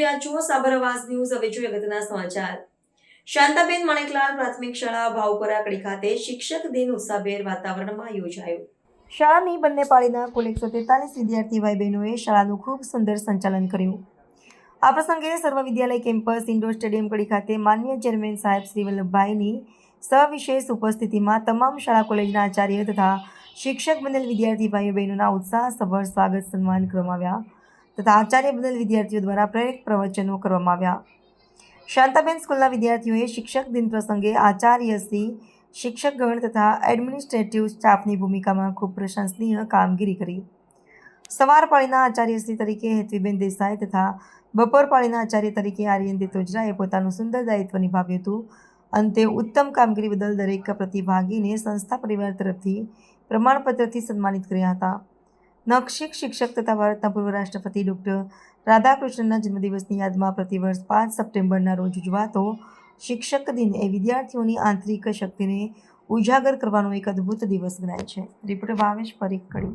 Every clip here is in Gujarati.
રહ્યા છો સાબર ન્યૂઝ. હવે જોઈએ અગત્યના સમાચાર. શાંતાબેન માણેકલાલ પ્રાથમિક શાળા ભાવપરા કડી ખાતે શિક્ષક દિન ઉત્સાહભેર વાતાવરણમાં યોજાયો. શાળાની બંને પાળીના કુલ એકસો તેતાલીસ વિદ્યાર્થી ભાઈ બહેનોએ શાળાનું ખૂબ સુંદર સંચાલન કર્યું. આ પ્રસંગે Sarva Vidyalaya campus indoor stadium Kadi ખાતે માન્ય ચેરમેન સાહેબ શ્રી વલ્લભભાઈની સવિશેષ ઉપસ્થિતિમાં તમામ શાળા કોલેજના આચાર્ય તથા શિક્ષક બનેલ વિદ્યાર્થી ભાઈ બહેનોના ઉત્સાહસભર સ્વાગત સન્માન કરવામાં આવ્યા. તથા આચાર્ય બદલ વિદ્યાર્થીઓ દ્વારા પ્રેરક પ્રવચનો કરવામાં આવ્યા. શાંતાબેન સ્કૂલના વિદ્યાર્થીઓએ શિક્ષક દિન પ્રસંગે આચાર્યશ્રી શિક્ષકગણ તથા એડમિનિસ્ટ્રેટિવ સ્ટાફની ભૂમિકામાં ખૂબ પ્રશંસનીય કામગીરી કરી. સવાર પાળીના આચાર્યશ્રી તરીકે હેતવીબેન દેસાઈ તથા બપોર પાળીના આચાર્ય તરીકે આર્યન દેતોજરાએ પોતાનું સુંદર દાયિત્વ નિભાવ્યું હતું. અંતે ઉત્તમ કામગીરી બદલ દરેક પ્રતિભાગીને સંસ્થા પરિવાર તરફથી પ્રમાણપત્રથી સન્માનિત કર્યા હતા. નક્ષિક શિક્ષક તથા ભારતના પૂર્વ રાષ્ટ્રપતિ ડૉક્ટર રાધાકૃષ્ણનના જન્મદિવસની યાદમાં પ્રતિવર્ષ પાંચ સપ્ટેમ્બરના રોજ ઉજવાતો શિક્ષક દિન એ વિદ્યાર્થીઓની આંતરિક શક્તિને ઉજાગર કરવાનો એક અદ્ભુત દિવસ ગણાય છે. રિપોર્ટર ભાવેશ પરીખ કડી.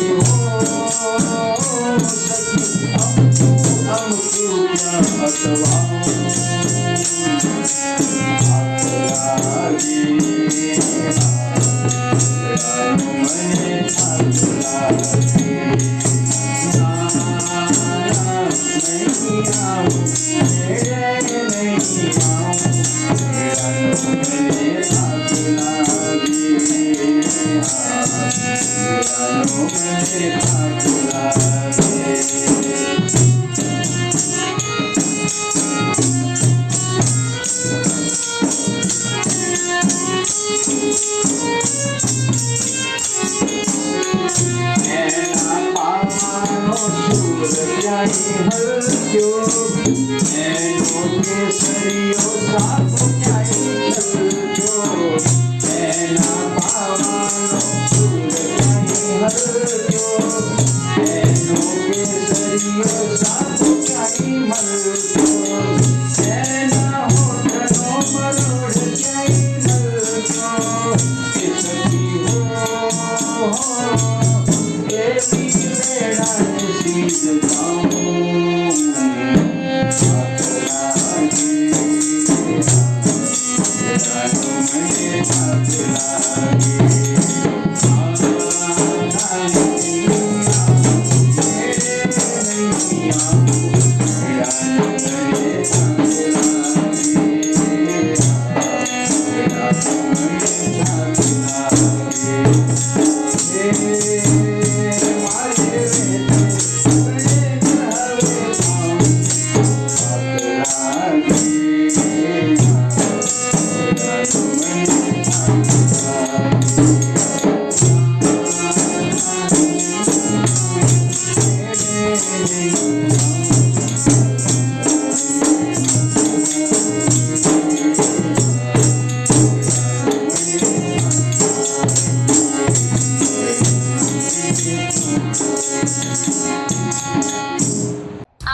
નહીં આવું મેળાનો મને થાક લાગે